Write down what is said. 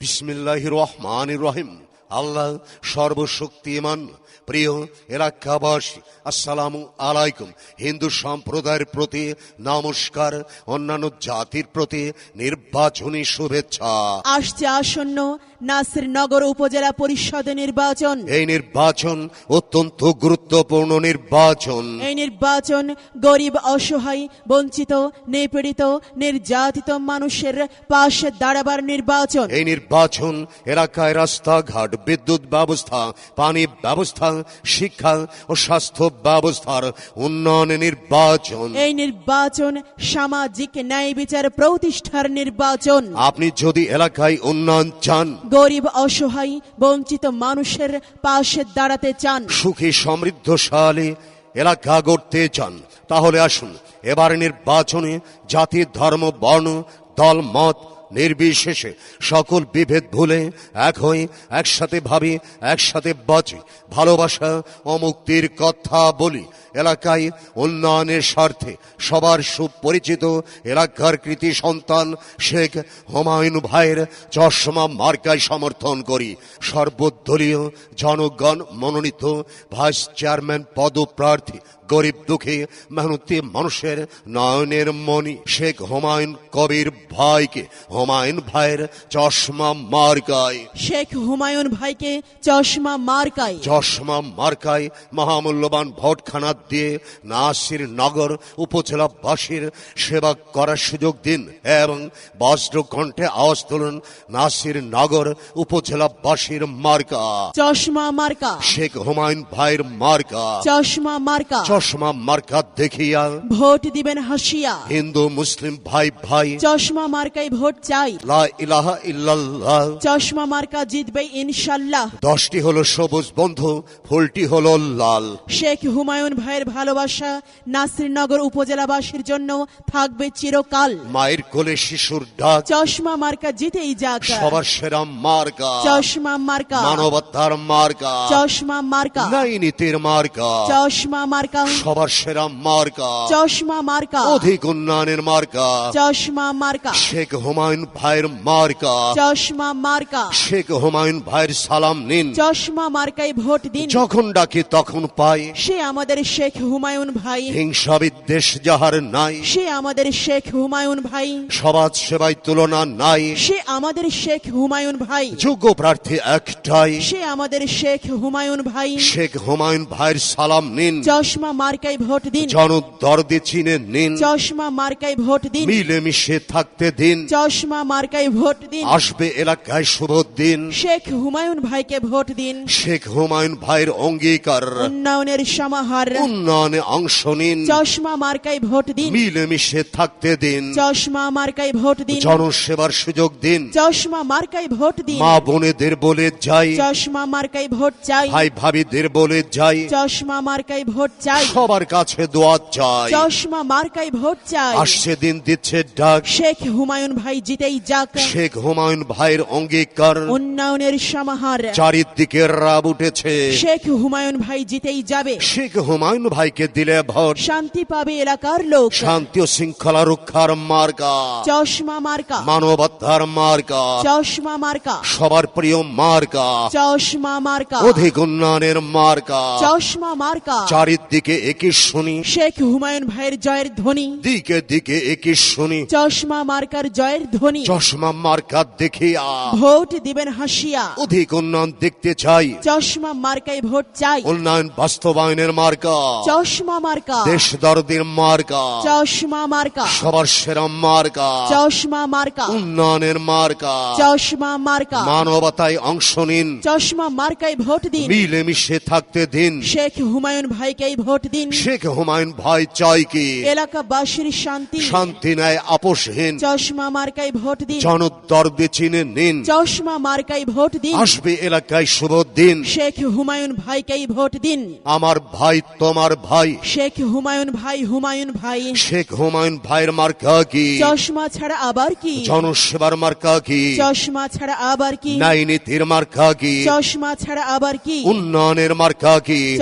বিসমিল্লাহ রহমান রহিম আল্লাহ সর্বশক্তিমান, প্রিয় এলাকাবাসী, আসসালামু আলাইকুম। হিন্দু সম্প্রদায়ের প্রতি নমস্কার, অন্যান্য জাতির প্রতি নির্বাচনী শুভেচ্ছা। আসছে আসন্ন নাসিরনগর উপজেলা পরিষদ নির্বাচন। এই নির্বাচন অত্যন্ত গুরুত্বপূর্ণ নির্বাচন। এই নির্বাচন গরিব অসহায় বঞ্চিত নিপীড়িত নির্যাতিত মানুষের পাশে দাঁড়াবার নির্বাচন। এই নির্বাচন এলাকায় রাস্তাঘাট বিদ্যুৎ ব্যবস্থা পানি ব্যবস্থা শিক্ষা ও স্বাস্থ্য ব্যবস্থার উন্নয়ন নির্বাচন। এই নির্বাচন সামাজিক ন্যায় বিচার প্রতিষ্ঠার নির্বাচন। আপনি যদি এলাকায় উন্নয়ন চান গরিব, অসহায়, বঞ্চিত মানুষের পাশে দাঁড়াতে চান। সুখী, সমৃদ্ধশালী এলাকা গড়তে চান। তাহলে আসুন, এবার নির্বাচনে জাতি, ধর্ম, বর্ণ, দল, মত নির্বিশেষে সকল বিভেদ ভুলে এক হয়ে একসাথে ভাবি, একসাথে বাঁচি। ভালোবাসা ও মুক্তির কথা বলি। এলাকায় উন্নয়নের স্বার্থে সবার সুপরিচিত এলাকার কৃতি সন্তান শেখ হুমায়ুন ভাইয়ের চশমা মার্কায় সমর্থন করি। সর্বদলীয় জনগণ মনোনীত ভাইস চেয়ারম্যান পদপ্রার্থী গরিব দুঃখী মেহনতি মানুষের নয়নের মণি। শেখ হুমায়ুন কবির ভাইকে হুমায়ুন ভাইয়ের চশমা মার্কায়। শেখ হুমায়ুন ভাইকে চশমা মার্কায়। চশমা মার্কায় মহামূল্যবান ভোটখানা দিয়ে নাসির নগর উপজেলাবাসীর সেবা করার সুযোগ দিন এবং বজ্র কণ্ঠে আওয়াজ তুলুন নাসির নগর উপজেলাবাসীর মার্কা। চশমা মার্কা। শেখ হুমায়ুন ভাইয়ের মার্কা। চশমা মার্কা। চশমা মার্কা দেখিয়া। ভোট দিবেন হাসিয়া। হিন্দু মুসলিম ভাই ভাই। চশমা মার্কায় ভোট চাই। লা ইলাহা ইল্লাল্লাহ। চশমা মার্কা জিতবে ইনশাল্লাহ। দশটি হলো সবুজ বন্ধু ফুলটি হলো লাল। শেখ হুমায়ুন ভাইয়ের ভালোবাসা নাসিরনগর উপজেলাবাসীর জন্য থাকবে চিরকাল। মায়ের কোলে শিশুর ডাক। চশমা মার্কা জিতেই যাক। সবার সেরা মার্কা। চশমা মার্কা। মানবতার মার্কা। চশমা মার্কা। নাই নীতির মার্কা। চশমা মার্কা সবার সেরা মার্কা। চশমা মার্কা। অধিক উন্নয়নের মার্কা। চশমা মার্কা। শেখ হুমায়ুন ভাইয়ের মার্কা। চশমা মার্কা। শেখ হুমায়ুন ভাইয়ের সালাম নিন। চশমা মার্কায় ভোট দিন। যখন ডাকি তখন পাই। সে আমাদের শেখ হুমায়ুন ভাই। হিংসা বিদ্বেষ যাহার নাই। সে আমাদের শেখ হুমায়ুন ভাই। সমাজ সেবায় তুলনা নাই। সে আমাদের শেখ হুমায়ুন ভাই। যোগ্য প্রার্থী একটাই। সে আমাদের শেখ হুমায়ুন ভাই। শেখ হুমায়ুন ভাইয়ের সালাম নিন। চশমা মার্কায় ভোট দিন। জনদরদি চিনে নিন। চশমা মার্কায় ভোট দিন। মিলেমিশে থাকতে দিন। চশমা মার্কায় ভোট দিন। আসবে এলাকায় শুভ দিন। শেখ হুমায়ুন ভাইকে ভোট দিন। শেখ হুমায়ুন ভাইয়ের অঙ্গীকার। উন্নয়নের সমাহার। উন্নয়নে অংশ নিন। চশমা মার্কায় ভোট দিন। মিলেমিশে থাকতে দিন। চশমা মার্কায় ভোট দিন। জনসেবার সুযোগ দিন। চশমা মার্কায় ভোট দিন। মা বোনেদের বলে যাই। চশমা মার্কায় ভোট চাই। ভাই ভাবিদের বলে যাই। চশমা মার্কায় ভোট চাই। সবার কাছে দোয়া চাই। চশমা মার্কায় ভোট চাই। আসছে দিন দিচ্ছে ডাক। শেখ হুমায়ুন ভাই জিতেই যাক। শেখ হুমায়ুন ভাইয়ের অঙ্গীকার। উন্নয়নের সমাহার। চারিদিকে রাব উঠেছে। শেখ হুমায়ুন ভাই জিতেই যাবে। শেখ হুমায়ুন ভাইকে দিলে ভোট। শান্তি পাবে এলাকার লোক। শান্তি ও শৃঙ্খলা রক্ষার মার্কা। চশমা মার্কা। মানবতার মার্কা। চশমা মার্কা। সবার প্রিয় মার্কা। চশমা মার্কা। অধিক উন্নয়নের মার্কা। চশমা মার্কা। চারিদিকে একই শুনি। শেখ হুমায়ুন ভাইয়ের জয়ের ধ্বনি। দিকে দিকে একই শুনি। চশমা মার্কার জয়ের ধ্বনি। চশমা মার্কা দেখিয়া ভোট দিবেন হাসিয়া। অধিক উন্নয়ন দেখতে চাই। চশমা মার্কায় ভোট চাই। উন্নয়ন বাস্তবায়নের মার্কা। চশমা মার্কা। দেশ দরদের মার্কা। চশমা মার্কা। সবার সেরা মার্কা। চশমা মার্কা। উন্নয়নের মার্কা। চশমা মার্কা। মানবতায় অংশ নিন। চশমা মার্কায় ভোট দিন। মিলেমিশে থাকতে দিন। শেখ হুমায়ুন ভাইকেই ভোট দিন শেখ হুমায়ুন ভাই চাই কি? এলাকাবাসীর শান্তি। শান্তি ন্যায় আপোষহীন। চশমা মার্কায় ভোট দিন। জনদর্দে চিনে নিন। চশমা মার্কায় ভোট দিন। আসবে এলাকায় শুভ দিন। শেখ হুমায়ুন ভাইকেই ভোট দিন। আমার ভাই তোমার ভাই। শেখ হুমায়ুন ভাই হুমায়ুন ভাই। শেখ হুমায়ুন ভাইয়ের মার্কা কি? চশমা ছাড়া আবার কি? জনসেবার মার্কা কি? চশমা ছাড়া আবার কি? ন্যায় নীতির মার্কা কি? চশমা ছাড়া আবার কি? উন্নয়নের মার্কা কি?